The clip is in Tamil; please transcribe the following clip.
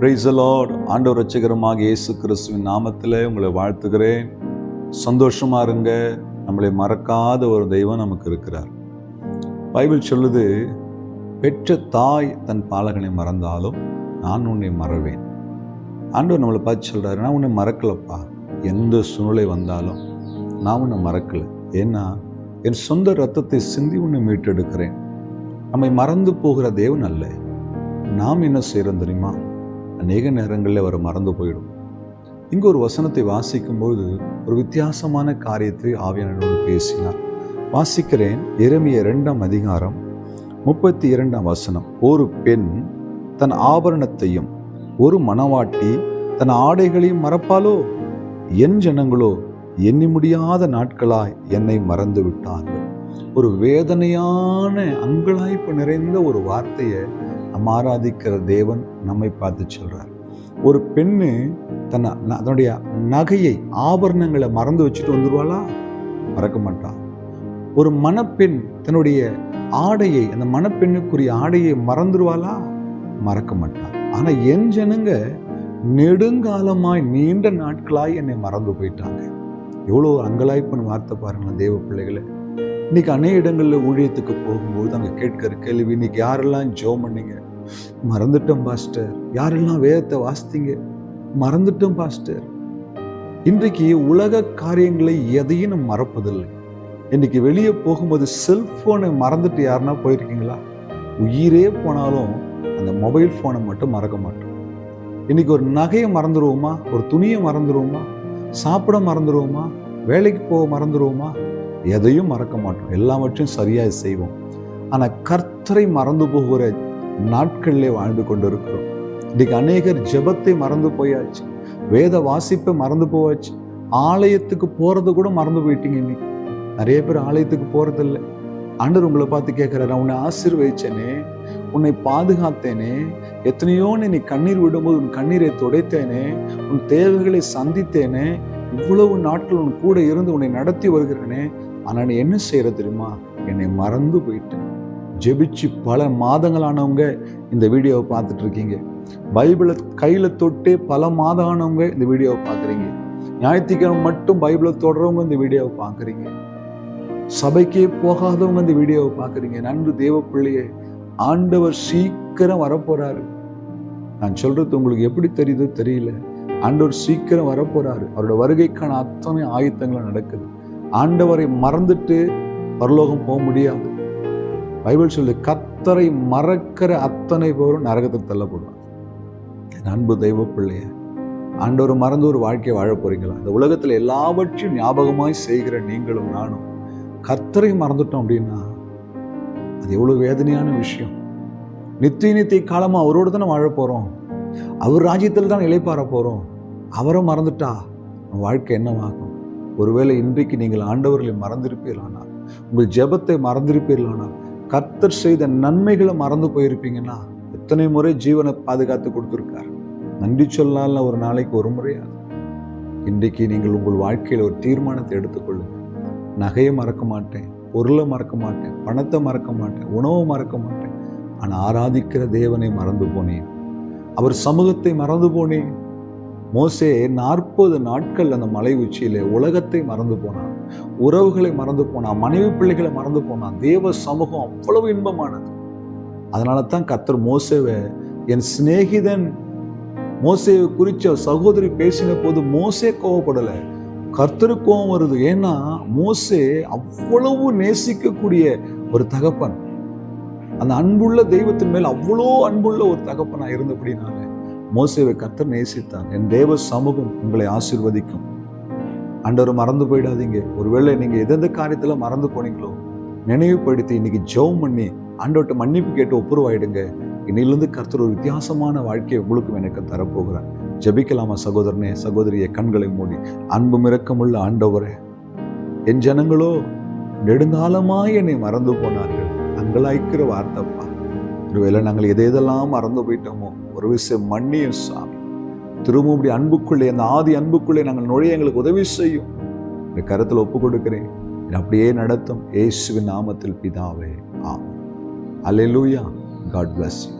பிரைஸ் லார்ட் ஆண்டவர் ரட்சகரமாக இயேசு கிறிஸ்துவின் நாமத்தில் உங்களை வாழ்த்துகிறேன். சந்தோஷமாக இருங்க. நம்மளை மறக்காத ஒரு தெய்வம் நமக்கு இருக்கிறார். பைபிள் சொல்லுது பெற்ற தாய் தன் பாலகனை மறந்தாலும் நான் உன்னை மறவேன். ஆண்டவர் நம்மளை பார்த்து சொல்கிறாரு நான் உன்னை மறக்கலப்பா. எந்த சூழ்நிலை வந்தாலும் நான் உன்னை மறக்கலை. ஏன்னா என் சொந்த ரத்தத்தை சிந்தி உன்னை மீட்டெடுக்கிறேன். நம்மை மறந்து போகிற தேவன் அல்ல. நாம் என்ன செய்கிறோம் தெரியுமா? அநேக நேரங்களில் அவர் மறந்து போயிடும். இங்கே ஒரு வசனத்தை வாசிக்கும்போது ஒரு வித்தியாசமான காரியத்தை ஆவியானோடு பேசினார். வாசிக்கிறேன் எரமிய இரண்டாம் அதிகாரம் முப்பத்தி இரண்டாம் வசனம். ஒரு பெண் தன் ஆபரணத்தையும் ஒரு மணவாட்டி தன் ஆடைகளையும் மறப்பாலோ என் ஜனங்களோ எண்ணி முடியாத நாட்களாய் என்னை மறந்து விட்டார்கள் ஒரு வேதனையான அங்கலாய்ப்பு நிறைந்த ஒரு வார்த்தையை நம்ம ஆராதிக்கிற தேவன் நம்மை பார்த்து சொல்றார். ஒரு பெண்ணு தன்னை தன்னுடைய நகையை ஆபரணங்களை மறந்து வச்சுட்டு வந்துடுவாளா மறக்க மாட்டான் ஒரு மணப்பெண் தன்னுடைய ஆடையை அந்த மணப்பெண்ணுக்குரிய ஆடையை மறந்துடுவாளா மறக்க மாட்டான் ஆனா என் ஜனங்க நெடுங்காலமாய் நீண்ட நாட்களாய் என்னை மறந்து போயிட்டாங்க. எவ்வளோ அங்கலாய்ப்புன்னு வார்த்தை பாருங்களேன் தேவ பிள்ளைகளை. இன்னைக்கு அநேக இடங்களில் ஊழியத்துக்கு போகும்போது அங்கே கேட்கிற கேள்வி இன்னைக்கு யாரெல்லாம் ஜோ பண்ணீங்க? மறந்துட்டோம் பாஸ்டர். யாரெல்லாம் வேதத்தை வாசித்தீங்க? மறந்துட்டோம் பாஸ்டர். இன்றைக்கு உலக காரியங்களை எதையும் நம்ம மறப்பதில்லை. இன்னைக்கு வெளியே போகும்போது செல்ஃபோனை மறந்துட்டு யாருன்னா போயிருக்கீங்களா? உயிரே போனாலும் அந்த மொபைல் ஃபோனை மட்டும் மறக்க மாட்டோம். இன்னைக்கு ஒரு நகையை மறந்துடுவோமா ஒரு துணியை மறந்துடுவோமா சாப்பிட மறந்துடுவோமா வேலைக்கு போக மறந்துடுவோமா எதையும் மறக்க மாட்டோம். எல்லாவற்றையும் சரியாக செய்வோம். ஆனால் கர்த்தரை மறந்து போகிற நாட்களிலே வாழ்ந்து கொண்டு இருக்கிறோம் இன்னைக்கு அநேகர் ஜெபத்தை மறந்து போயாச்சு. வேத வாசிப்பை மறந்து போயாச்சு ஆலயத்துக்கு போறது கூட மறந்து போயிட்டீங்க இன்னைக்கு. நிறைய பேர் ஆலயத்துக்கு போறதில்ல. ஆண்டவர் உங்களை பார்த்து கேட்குறாரு உன்னை ஆசீர்வதிச்சேனே உன்னை பாதுகாத்தேனே எத்தனையோ நீ கண்ணீர் விடும்போது உன் கண்ணீரை துடைத்தேனே உன் தேவைகளை சந்தித்தேனே இவ்வளவு நாட்கள் உன் கூட இருந்து உன்னை நடத்தி வருகிறேனே ஆனால் நீ என்ன செய்கிற தெரியுமா? என்னை மறந்து போயிட்டேன். ஜெபிச்சு பல மாதங்களானவங்க இந்த வீடியோவை பார்த்துட்டு இருக்கீங்க. பைபிளை கையில தொட்டே பல மாதம் ஆனவங்க இந்த வீடியோவை பார்க்குறீங்க. ஞாயிற்றுக்கிழமை மட்டும் பைபிளை தொடரவங்க இந்த வீடியோவை பார்க்குறீங்க. சபைக்கே போகாதவங்க இந்த வீடியோவை பார்க்குறீங்க. நன்று தேவ பிள்ளையே ஆண்டவர் சீக்கிரம் வரப்போறாரு. நான் சொல்றது உங்களுக்கு எப்படி தெரியுதோ தெரியல. ஆண்டவர் சீக்கிரம் வரப்போகிறாரு அவரோட வருகைக்கான அத்தனை ஆயுத்தங்களும் நடக்குது. ஆண்டவரை மறந்துட்டு பரலோகம் போக முடியாது. பைபிள் சொல்லு கத்தரை மறக்கிற அத்தனை பேரும் நரகத்தில் தள்ளப்படுவாங்க என் அன்பு தெய்வ பிள்ளைய ஆண்டவர் மறந்து ஒரு வாழ்க்கையை வாழ போறீங்களா? இந்த உலகத்தில் எல்லாவற்றையும் ஞாபகமாய் செய்கிற நீங்களும் நானும் கத்தரை மறந்துட்டோம் அப்படின்னா அது எவ்வளோ வேதனையான விஷயம். நித்திய நித்திய காலமாக அவரோடு தானே வாழ போகிறோம் அவர் ராஜ்யத்தில் தான் இலைப்பாற போகிறோம் அவரை மறந்துட்டா வாழ்க்கை என்னவாகும்? ஒருவேளை இன்றைக்கு நீங்கள் ஆண்டவர்களை மறந்திருப்பீர்களானால் உங்கள் ஜெபத்தை மறந்திருப்பீர்களானால் கர்த்தர் செய்த நன்மைகளை மறந்து போயிருப்பீங்கன்னா எத்தனை முறை ஜீவனை பாதுகாத்து கொடுத்துருக்கார். நன்றி சொல்லால ஒரு நாளைக்கு ஒரு முறையாது இன்றைக்கு நீங்கள் உங்கள் வாழ்க்கையில் ஒரு தீர்மானத்தை எடுத்துக்கொள்ளுங்கள். நகையை மறக்க மாட்டேன் பொருளை மறக்க மாட்டேன் பணத்தை மறக்க மாட்டேன் உணவை மறக்க மாட்டேன். ஆனால் ஆராதிக்கிற தேவனை மறந்து போனேன். அவர் சமூகத்தை மறந்து போனேன். மோசே நாற்பது நாட்கள் அந்த மலை உச்சியில் உலகத்தை மறந்து போனான். உறவுகளை மறந்து போனான். மனைவி பிள்ளைகளை மறந்து போனான். தேவ சமூகம் அவ்வளவு இன்பமானது. அதனால தான் கத்தர் மோசேவை என் சிநேகிதன் மோசேவை குறித்த சகோதரி பேசின போது மோசே கோவப்படலை. கர்த்தரு கோவம் வருது. ஏன்னா மோசே அவ்வளவு நேசிக்கக்கூடிய ஒரு தகப்பன். அந்த அன்புள்ள தெய்வத்தின் மேல் அவ்வளோ அன்புள்ள ஒரு தகப்பனா இருந்தபடினால மோசேவை கத்தர் நேசித்தார். என் தேவ சமூகம் உங்களை ஆசிர்வதிக்கும். அண்டவர் மறந்து போயிடாதீங்க. ஒருவேளை நீங்க எந்தெந்த காரியத்துல மறந்து போனீங்களோ நினைவுபடுத்தி இன்னைக்கு ஜெபம் பண்ணி ஆண்டவர்கிட்ட மன்னிப்பு கேட்டு ஒப்புரவாயிடுங்க. இன்னிலிருந்து கர்த்தர் ஒரு வித்தியாசமான வாழ்க்கையை உங்களுக்கும் எனக்கு தரப்போகிறார். ஜபிக்கலாமா சகோதரனே? சகோதரிய கண்களை மூடி. அன்பும் இரக்கமுள்ள ஆண்டவரே என் ஜனங்களோ நெடுங்காலமாய் என்னை மறந்து போனார்கள். அங்கலாய்க்கிற வார்த்தைப்பா ஒருவேளை நாங்கள் எதை எதெல்லாம் மறந்து போயிட்டோமோ ஒரு விஷயம் மன்னியும் சாமி. திரும்பவும் இப்படி அன்புக்குள்ளே அந்த ஆதி அன்புக்குள்ளே நாங்கள் நுழைய எங்களுக்கு உதவி செய்யும். இந்த கருத்தில் ஒப்பு கொடுக்கிறேன். அப்படியே நடத்தும் ஏசுவின் நாமத்தில் பிதாவே. ஆம் அல்லேலூயா காட் பிளஸ் யூ